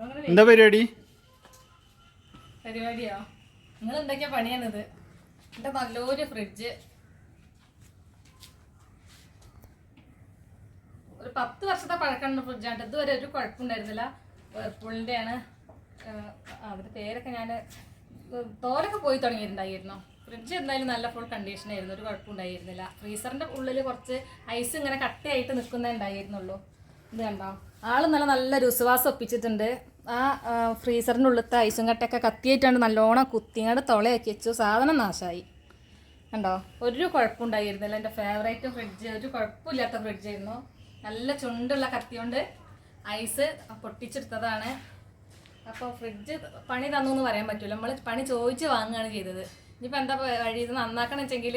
എന്താ പരിപാടി? പരിപാടിയോ? നിങ്ങൾ എന്തൊക്കെയാ പണിയാണിത്? എന്റെ നല്ലൊരു ഫ്രിഡ്ജ് ഒരു പത്ത് വർഷത്തെ പഴക്കമുള്ള ഫ്രിഡ്ജാണ് ഇതുവരെ ഒരു കുഴപ്പമുണ്ടായിരുന്നില്ല. വേർപൂളിന്റെ ആണ് അവരുടെ പേരൊക്കെ ഞാൻ തോലൊക്കെ പോയി തുടങ്ങിയിട്ടുണ്ടായിരുന്നു. ഫ്രിഡ്ജ് എന്തായാലും നല്ല ഫുൾ കണ്ടീഷൻ ആയിരുന്നു. ഒരു കുഴപ്പമുണ്ടായിരുന്നില്ല. ഫ്രീസറിന്റെ ഉള്ളിൽ കുറച്ച് ഐസ് ഇങ്ങനെ കട്ടയായിട്ട് നിൽക്കുന്നേ ഉണ്ടായിരുന്നുള്ളൂ. ഇത് കണ്ടോ? ആൾ നല്ല നല്ല വിശ്വാസം ഒപ്പിച്ചിട്ടുണ്ട്. ആ ഫ്രീസറിന്റെ ഉള്ളിലത്തെ ഐസും കട്ടയൊക്കെ കത്തിയായിട്ടാണ് നല്ലോണം കുത്തിങ്ങടെ തുളയാക്കി വെച്ചു. സാധനം നാശമായി കണ്ടോ? ഒരു കുഴപ്പമുണ്ടായിരുന്നില്ല എന്റെ ഫേവറേറ്റ് ഫ്രിഡ്ജ് ഒരു കുഴപ്പമില്ലാത്ത ഫ്രിഡ്ജായിരുന്നു നല്ല ചുണ്ടുള്ള കത്തി കൊണ്ട് ഐസ് പൊട്ടിച്ചെടുത്തതാണ്. അപ്പോൾ ഫ്രിഡ്ജ് പണി തന്നു എന്ന് പറയാൻ പറ്റില്ല നമ്മൾ പണി ചോദിച്ച് വാങ്ങുകയാണ് ചെയ്തത്. ഇനിയിപ്പോൾ എന്താ വഴി ഇത് നന്നാക്കണം വെച്ചെങ്കിൽ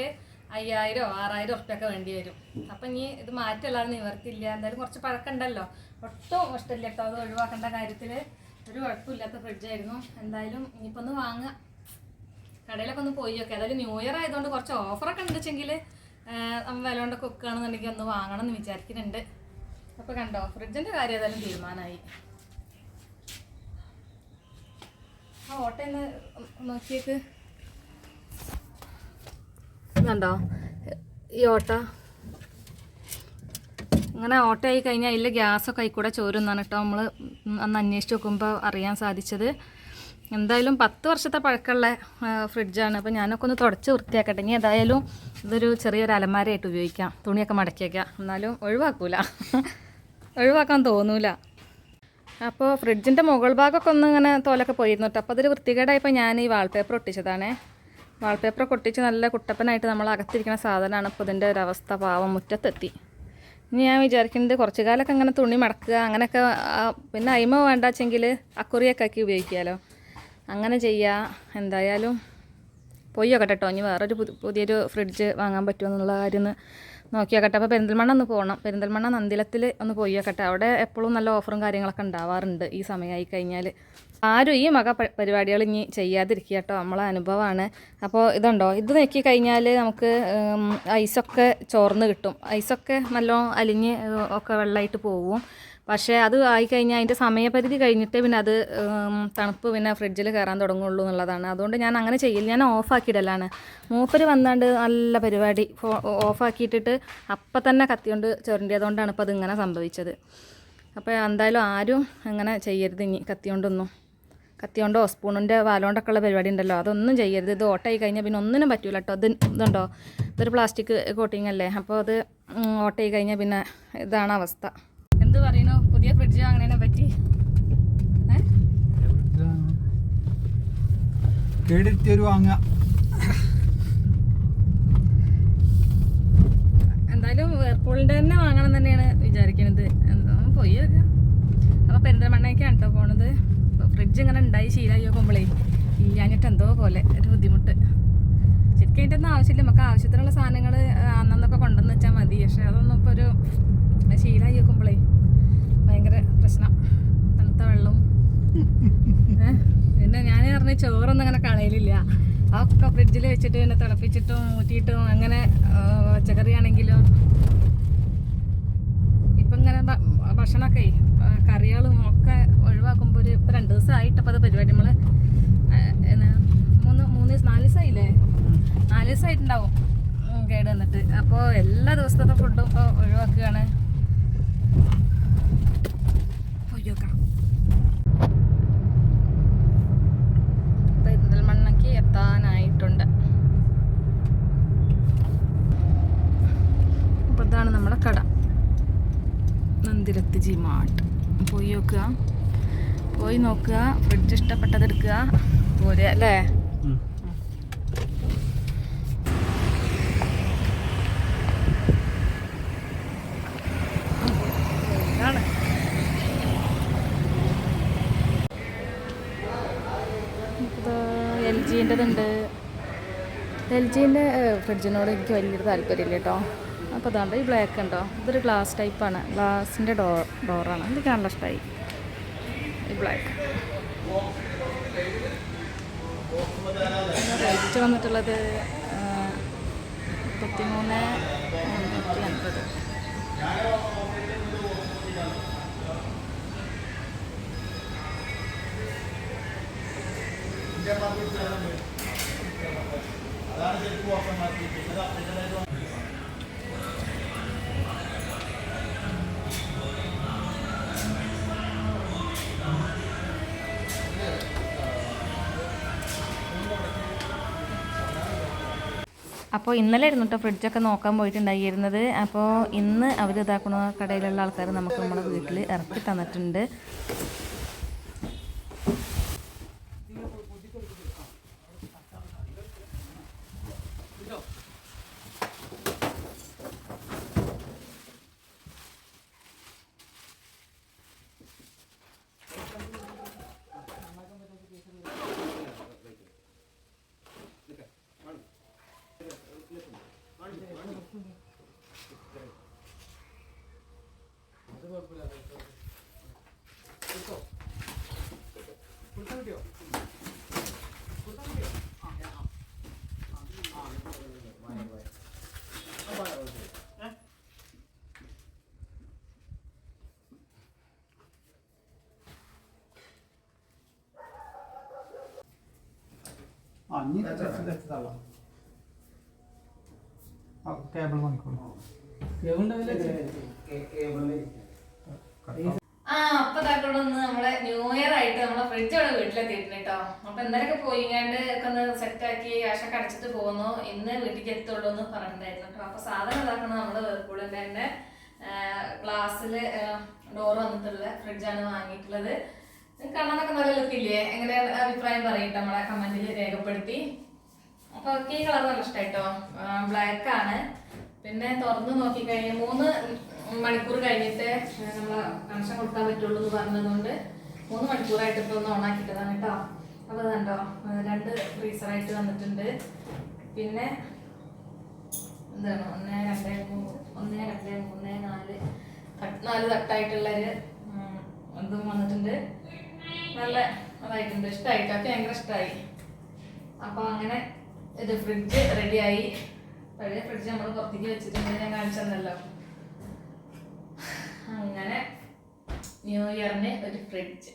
അയ്യായിരോ ആറായിരം ഉറുപ്പ്യൊക്കെ വേണ്ടി വരും. അപ്പം ഇനി ഇത് മാറ്റമല്ലാതെ നിവർത്തില്ല. എന്തായാലും കുറച്ച് പഴക്കമുണ്ടല്ലോ ഒട്ടും ഇഷ്ടമില്ല കേട്ടോ. അത് ഒഴിവാക്കേണ്ട കാര്യത്തിൽ ഒരു കുഴപ്പമില്ലാത്ത ഫ്രിഡ്ജായിരുന്നു എന്തായാലും ഇനിയിപ്പോൾ ഒന്ന് വാങ്ങുക കടയിലൊക്കെ ഒന്ന് പോയി നോക്കാം. അതായത് ന്യൂ ഇയർ ആയതുകൊണ്ട് കുറച്ച് ഓഫറൊക്കെ ഉണ്ട് വെച്ചെങ്കിൽ നമ്മൾ വില കൊണ്ട് കുക്കാണെന്നുണ്ടെങ്കിൽ ഒന്ന് വാങ്ങണം എന്ന് വിചാരിക്കുന്നുണ്ട്. അപ്പോൾ കണ്ടോ ഫ്രിഡ്ജിന്റെ കാര്യം ഏതായാലും തീരുമാനമായി. ആ നിന്ന് നോക്കിയേക്ക്. കണ്ടോ? ഈ ഓട്ട. അങ്ങനെ ഓട്ട ആയി കഴിഞ്ഞാൽ അതിൽ ഗ്യാസൊക്കെ ആയിക്കൂടെ ചോരുന്നാണ് കേട്ടോ നമ്മൾ അന്ന് അന്വേഷിച്ച് നോക്കുമ്പോൾ അറിയാൻ സാധിച്ചത്. എന്തായാലും പത്ത് വർഷത്തെ പഴക്കമുള്ള ഫ്രിഡ്ജാണ്. അപ്പോൾ ഞാനൊക്കെ ഒന്ന് തുടച്ച് വൃത്തിയാക്കട്ടെ. ഇനി ഏതായാലും ഇതൊരു ചെറിയൊരു അലമാരയായിട്ട് ഉപയോഗിക്കാം. തുണിയൊക്കെ മടക്കിയേക്കാം. എന്നാലും ഒഴിവാക്കൂല. ഒഴിവാക്കാൻ തോന്നൂല. അപ്പോൾ ഫ്രിഡ്ജിന്റെ മുകൾ ഭാഗമൊക്കെ ഒന്ന് ഇങ്ങനെ തോലൊക്കെ പോയിരുന്നു കേട്ടോ അപ്പോൾ അതൊരു വൃത്തികേടായപ്പോൾ ഞാൻ ഈ വാൾപേപ്പർ ഒട്ടിച്ചതാണേ. വാൾപേപ്പർ കൊട്ടിച്ച് നല്ല കുട്ടപ്പനായിട്ട് നമ്മൾ അകത്തിരിക്കുന്ന സാധനമാണ്. ഇപ്പോൾ ഇതിന്റെ ഒരവസ്ഥ പാവം മുറ്റത്തെത്തി. ഇനി ഞാൻ വിചാരിക്കുന്നത് കുറച്ച് കാലമൊക്കെ അങ്ങനെ തുണി മടക്കുക അങ്ങനെയൊക്കെ പിന്നെ അയിമ വേണ്ടാച്ചെങ്കിൽ അക്കുറിയൊക്കെ ആക്കി ഉപയോഗിക്കാമല്ലോ അങ്ങനെ ചെയ്യുക എന്തായാലും പോയി നോക്കട്ടെ കേട്ടോ ഇനി വേറൊരു പുതി- പുതിയൊരു ഫ്രിഡ്ജ് വാങ്ങാൻ പറ്റുമോ എന്നുള്ള കാര്യം ഒന്ന് നോക്കി നോക്കട്ടെ. അപ്പോൾ പെരിന്തൽമണ്ണ ഒന്ന് പോകണം. പെരിന്തൽമണ്ണ നന്ദിലത്തിൽ ഒന്ന് പോയി നോക്കട്ടെ. അവിടെ എപ്പോഴും നല്ല ഓഫറും കാര്യങ്ങളൊക്കെ ഉണ്ടാവാറുണ്ട് ഈ സമയമായി കഴിഞ്ഞാൽ. ആരും ഈ മക പരിപാടികൾ ഇനി ചെയ്യാതിരിക്കുക കേട്ടോ. നമ്മളെ അനുഭവമാണ്. അപ്പോൾ ഇതുണ്ടോ? ഇത് നോക്കി കഴിഞ്ഞാൽ നമുക്ക് ഐസൊക്കെ ചോർന്ന് കിട്ടും. ഐസൊക്കെ നല്ലോണം അലിഞ്ഞ് ഒക്കെ വെള്ളമായിട്ട് പോവും. പക്ഷേ അത് ആയിക്കഴിഞ്ഞാൽ അതിന്റെ സമയപരിധി കഴിഞ്ഞിട്ടേ പിന്നെ അത് തണുപ്പ് പിന്നെ ഫ്രിഡ്ജിൽ കയറാൻ തുടങ്ങുള്ളൂ എന്നുള്ളതാണ്. അതുകൊണ്ട് ഞാൻ അങ്ങനെ ചെയ്യില്ല ഞാൻ ഓഫാക്കിയിടലാണ് മൂപ്പര് വന്നാണ്ട് നല്ല പരിപാടി ഓഫാക്കിയിട്ടിട്ട് അപ്പം തന്നെ കത്തിയോണ്ട് ചൊരണ്ടിയതുകൊണ്ടാണ് ഇപ്പോൾ അതിങ്ങനെ സംഭവിച്ചത്. അപ്പോൾ എന്തായാലും ആരും അങ്ങനെ ചെയ്യരുത് ഇനി കത്തിയോണ്ടൊന്നും. കത്തിയോണ്ടോ സ്പൂണിന്റെ വാലോണ്ടൊക്കെ ഉള്ള പരിപാടി ഉണ്ടല്ലോ അതൊന്നും ചെയ്യരുത്. ഇത് ഓട്ടായി കഴിഞ്ഞാൽ പിന്നെ ഒന്നിനും പറ്റൂല കേട്ടോ ഇത് ഇതുണ്ടോ? ഇതൊരു പ്ലാസ്റ്റിക് കോട്ടിങ് അല്ലേ? അപ്പോൾ അത് ഓട്ടായി കഴിഞ്ഞാൽ പിന്നെ ഇതാണ് അവസ്ഥ. എന്ത് പറയുന്നു പുതിയ ഫ്രിഡ്ജ് വാങ്ങണതിനെ പറ്റി? എന്തായാലും വേർപൂളിന്റെ തന്നെ വാങ്ങണം തന്നെയാണ് വിചാരിക്കുന്നത് എന്താ പോയി നോക്കാം അപ്പോൾ പെരിന്തൽമണ്ണയ്ക്കാണ് കേട്ടോ പോണത്. ഫ്രിഡ്ജ് ഇങ്ങനെ ഉണ്ടായി ശീലമായി നോക്കുമ്പോഴേ ഇല്ലാഞ്ഞിട്ട് എന്തോ പോലെ ഒരു ബുദ്ധിമുട്ട്. ശരിക്കും അതിന്റെ ഒന്നും ആവശ്യമില്ല. നമുക്ക് ആവശ്യത്തിനുള്ള സാധനങ്ങൾ അന്നന്നൊക്കെ കൊണ്ടുവന്ന് വെച്ചാൽ മതി. പക്ഷെ അതൊന്നും ഇപ്പോൾ ഒരു ശീലമായി നോക്കുമ്പോഴേ ഭയങ്കര പ്രശ്നം. തണുത്ത വെള്ളവും. പിന്നെ ഞാൻ പറഞ്ഞ ചോറൊന്നും അങ്ങനെ കളയലില്ല. അതൊക്കെ ഫ്രിഡ്ജിൽ വെച്ചിട്ട് പിന്നെ തിളപ്പിച്ചിട്ടും ഊറ്റിയിട്ടും അങ്ങനെ പച്ചക്കറി ആണെങ്കിലും ഇപ്പം ഇങ്ങനെ ഭക്ഷണമൊക്കെ കറികളും ഒക്കെ ഒഴിവാക്കുമ്പോൾ ഒരു ഇപ്പം രണ്ട് ദിവസമായിട്ടപ്പോൾ അത് പരിപാടി നമ്മൾ മൂന്ന് മൂന്ന് ദിവസം നാല് ദിവസമായില്ലേ? നാല് ദിവസമായിട്ടുണ്ടാവും. കേട് വന്നിട്ട്. അപ്പോൾ എല്ലാ ദിവസത്തെ ഫുഡും ഇപ്പോൾ ഒഴിവാക്കുകയാണ്. പോയി നോക്കാം. പെരിന്തൽമണ്ണയ്ക്ക് എത്താനായിട്ടുണ്ട്. അപ്പോൾ ഇതാണ് നമ്മളെ കട. നന്ദിരത്ത് ജി പോയി നോക്കുക. പോയി നോക്കുക ഫ്രിഡ്ജ് ഇഷ്ടപ്പെട്ടത് എടുക്കുക പോരുക അല്ലേ? എൽ ജീന്റെതുണ്ട് എൽ ജീന്റെ ഫ്രിഡ്ജിനോട് എനിക്ക് വലിയൊരു താല്പര്യമില്ല കേട്ടോ. അപ്പോൾ അതാണ്ട് ഈ ബ്ലാക്ക് ഉണ്ടോ? ഇതൊരു ഗ്ലാസ് ടൈപ്പാണ് ഗ്ലാസിന്റെ ഡോർ ഡോറാണ് എനിക്ക് നല്ല ഇഷ്ടമായി ഈ ബ്ലാക്ക് റേറ്റ് വന്നിട്ടുള്ളത് മുപ്പത്തിമൂന്ന് മുന്നൂറ്റി അൻപത് അതാണ് ശരിക്കും ഓഫർ മാറ്റി അപ്പോൾ ഇന്നലെ ആയിരുന്നു കേട്ടോ ഫ്രിഡ്ജൊക്കെ നോക്കാൻ പോയിട്ടുണ്ടായിരുന്നത്. അപ്പോൾ ഇന്ന് അവർ ഇതാക്കുന്ന കടയിലുള്ള ആൾക്കാർ നമുക്ക് നമ്മുടെ വീട്ടിൽ ഇറക്കി തന്നിട്ടുണ്ട്. ആ ഇനി വെച്ചതല്ല ആ ടേബിൾ വാങ്ങിക്കോളൂ ആ അപ്പൊ താക്കളൊന്ന് നമ്മളെ ന്യൂ ഇയർ ആയിട്ട് നമ്മളെ ഫ്രിഡ്ജ് അവിടെ വീട്ടിലെത്തിയിട്ടുണ്ട് കേട്ടോ അപ്പൊ ഇന്നലെയൊക്കെ പോയിങ്ങാണ്ട് ഒക്കെ ഒന്ന് സെറ്റ് ആക്കി ആശൊക്കെ അടച്ചിട്ട് പോകുന്നു ഇന്ന് വീട്ടിലേക്ക് എത്തുള്ളൂ എന്ന് പറഞ്ഞിട്ടുണ്ടായിരുന്നു കേട്ടോ അപ്പൊ സാധനം ഇതാക്കണം നമ്മൾ വേർപൂളിന്റെ തന്നെ ഗ്ലാസ്സിൽ ഡോർ വന്നിട്ടുള്ള ഫ്രിഡ്ജാണ് വാങ്ങിയിട്ടുള്ളത്. കാണാനൊക്കെ നല്ല ലുക്കില്ലേ എങ്ങനെ അഭിപ്രായം പറയട്ടെ നമ്മളെ കമന്റിൽ രേഖപ്പെടുത്തി. അപ്പൊ ഈ കളർ നല്ല ഇഷ്ടായിട്ടോ? ബ്ലാക്ക് ആണ്. പിന്നെ തുറന്ന് നോക്കിക്കഴിഞ്ഞാൽ മൂന്ന് മണിക്കൂർ കഴിഞ്ഞിട്ട് നമ്മൾ കണക്ഷൻ കൊടുക്കാൻ പറ്റുള്ളൂ എന്ന് പറഞ്ഞതുകൊണ്ട് മൂന്ന് മണിക്കൂറായിട്ട് ഇപ്പൊ ഒന്ന് ഓണാക്കിട്ടതാണ് കേട്ടോ. അപ്പൊ ഇത് കണ്ടോ? രണ്ട് ഫ്രീസറായിട്ട് വന്നിട്ടുണ്ട്. പിന്നെ എന്താണ്? ഒന്ന് രണ്ട് മൂന്ന് ഒന്ന് രണ്ട് മൂന്ന് നാല് നാല് തട്ടായിട്ടുള്ളൊരു ഇതും വന്നിട്ടുണ്ട്. നല്ല അതായിട്ടുണ്ട്. ഇഷ്ടമായിട്ടോ ഭയങ്കര ഇഷ്ടമായി അപ്പോൾ അങ്ങനെ ഇത് ഫ്രിഡ്ജ് റെഡിയായി പഴയ ഫ്രിഡ്ജ് നമ്മൾ പുറത്തേക്ക് വെച്ചിട്ടുണ്ട്. ഞാൻ കാണിച്ചതല്ലോ അങ്ങനെ ന്യൂ ഇയറിന് ഒരു ഫ്രിഡ്ജ്